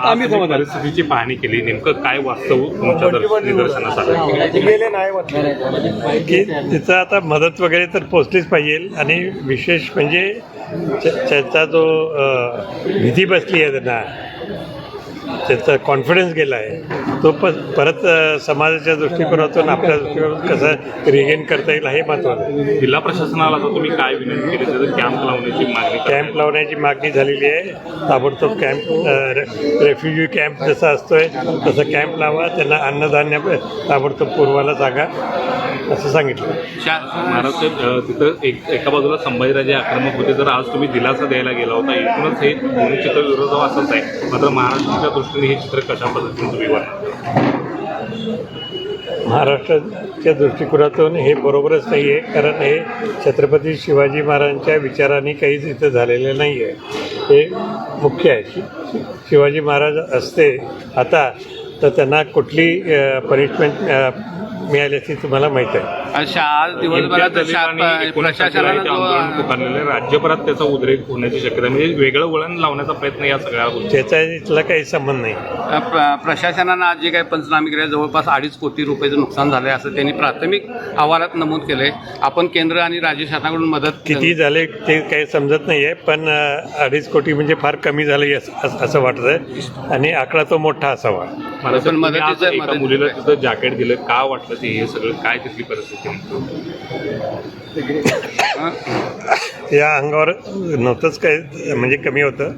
आम्ही. परिस्थितीची पाहणी केली नेमकं काय वास्तव तुमच्या दर्श- निदर्शनास आलं? की तिचं आता मदत वगैरे तर पोचलीच पाहिजे आणि विशेष म्हणजे त्या- त्याचा जो भीती बसली आहे त्यांना त्याचा कॉन्फिडन्स गेला आहे. तो प परत समाजाच्या दृष्टिकोनातून आपल्या दृष्टिकोनातून कसं रिगेन करता येईल हे महत्त्वाचं आहे. जिल्हा प्रशासनाला आता तुम्ही काय विनंती केली? त्याचं कॅम्प लावण्याची मागणी. कॅम्प लावण्याची मागणी झालेली आहे. ताबडतोब कॅम्प रेफ्युजी कॅम्प जसा असतोय तसं कॅम्प लावा. त्यांना अन्नधान्य ताबडतोब पुरवायला सांगा असं सांगितलं. महाराज अ, तिथं एक एका बाजूला संभाजीराजे आक्रमक होते. तर आज तुम्ही दिलासा द्यायला गेला होता एकूणच हे दोन्ही चित्र विरोधाभासच आहे. मात्र महाराष्ट्राच्या दृष्टीने हे चित्र कशा पद्धतीने तुम्ही बनवता? महाराष्ट्राच्या दृष्टिकोनातून हे बरोबरच नाही आहे कारण हे छत्रपती शिवाजी महाराजांच्या विचाराने काहीच इथं झालेलं नाही आहे. हे मुख्य आहे. शि शिवाजी महाराज असते आता तर त्यांना कुठली पनिशमेंट मिळाली असती तुम्हाला माहीत आहे. अशा आज दिवसभरात प्रशासनानं आंदोलन पुकारलेलं आहे. राज्यभरात त्याचा उद्रेक होण्याची शक्यता आहे. म्हणजे वेगळं वळण लावण्याचा प्रयत्न या सगळ्या गोष्टी. त्याचा इथला काही संबंध नाही. प्र- प्रशासनानं आज जे काही पंचनामे केले जवळपास अडीच कोटी रुपयाचं नुकसान झालं आहे असं त्यांनी प्राथमिक अहवालात नमूद केलंय. आपण केंद्र आणि राज्य शासनाकडून मदत किती झाले ते काही समजत नाही आहे पण अ, अडीच कोटी म्हणजे फार कमी झालं आहे असं असं- असं वाटतं आहे आणि आकडा तो मोठा असावा. मला पण एका मदतीचं मुलीला? तिथं जॅकेट दिलं का वाटलं ते हे सगळं काय तिथली परिस्थिती त्या अंगावर नव्हतंच काय म्हणजे कमी होतं.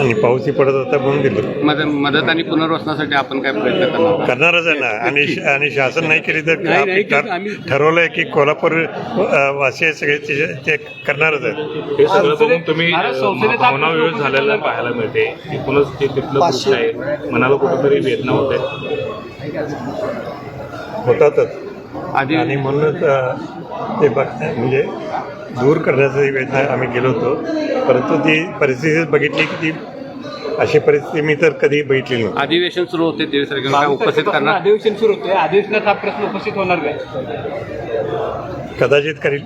आणि पाऊसही पडत होता म्हणून दिलं. मदत मदत आणि पुनर्वसनासाठी आपण काय प्रयत्न करणार? करणारच आहे ना. आणि आणि शासन नाही केली तर नाही, नाही, ठर- आम्ही- ठरवलंय की कोल्हापूर वासी सगळे ते ते करणारच आहेत हे सगळं बघून तुम्ही भावना झालेला पाहायला मिळते. एकूणच ते तिथलं आहे? मनाला कुठेतरी वेदना होत आहे होतातच. आधी आणि म्हणूनच ते बघ म्हणजे दूर करण्याचा वेळेस आम्ही गेलो होतो. परंतु ती परिस्थिती बघितली की ती अशी परिस्थिती मी तर कधी बघितली नव्हती. अधिवेशन सुरू होते तेवीस तारखेला काय उपस्थित करणार? अधिवेशन सुरू होते अधिवेशनात हा प्रश्न उपस्थित होणार काय कदाचित करील.